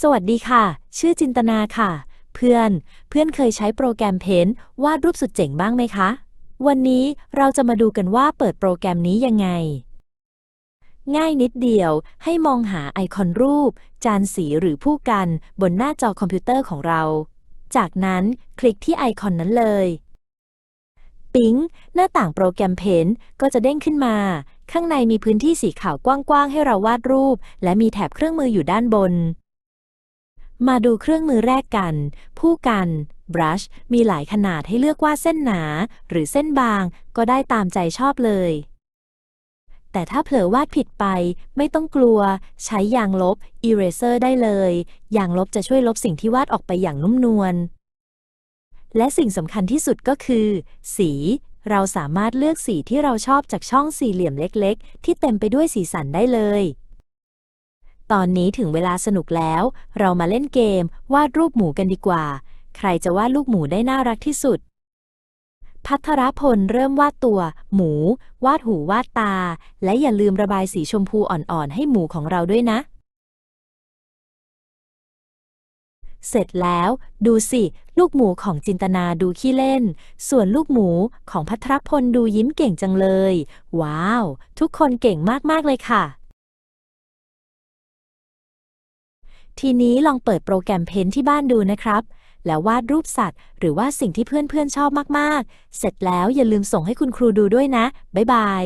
สวัสดีค่ะ ชื่อจินตนาค่ะ เพื่อน เพื่อนเคยใช้โปรแกรมเพนวาดรูปสุดเจ๋งบ้างไหมคะ วันนี้เราจะมาดูกันว่าเปิดโปรแกรมนี้ยังไง ง่ายนิดเดียว ให้มองหาไอคอนรูป จานสีหรือผู้กัน บนหน้าจอคอมพิวเตอร์ของเรา จากนั้นคลิกที่ไอคอนนั้นเลย ปิ๊ง หน้าต่างโปรแกรมเพนก็จะเด้งขึ้นมา ข้างในมีพื้นที่สีขาวกว้างๆให้เราวาดรูป และมีแถบเครื่องมืออยู่ด้านบน มาดูเครื่องมือแรกกัน ผู้กัน brush มีหลายขนาดให้เลือกว่าเส้นหนา หรือเส้นบางก็ได้ตามใจชอบเลย แต่ถ้าเผลอวาดผิดไปไม่ต้องกลัว ใช้ยางลบ eraser ได้เลย ยางลบจะช่วยลบสิ่งที่วาดออกไปอย่างนุ่มนวล และสิ่งสำคัญที่สุดก็คือ สี เราสามารถเลือกสีที่เราชอบจากช่องสี่เหลี่ยมเล็ก ๆ ที่เต็มไปด้วยสีสันได้เลย ตอนนี้ถึงเวลาสนุกแล้ว เรามาเล่นเกม วาดรูปหมูกันดีกว่า ใครจะวาดลูกหมูได้น่ารักที่สุด พัทรพลเริ่มวาดตัว หมู วาดหูวาดตา และอย่าลืมระบายสีชมพูอ่อนๆ ให้หมูของเราด้วยนะ เสร็จแล้ว ดูสิ ลูกหมูของจินตนาดูขี้เล่น ส่วนลูกหมูของพัทรพลดูยิ้มเก่งจังเลย ว้าว ทุกคนเก่งมากๆเลยค่ะ ทีนี้ลองเปิดโปรแกรมเพนที่บ้านดูนะครับ แล้ววาดรูปสัตว์ หรือว่าสิ่งที่เพื่อนๆชอบมากๆ เสร็จแล้วอย่าลืมส่งให้คุณครูดูด้วยนะ บ๊ายบาย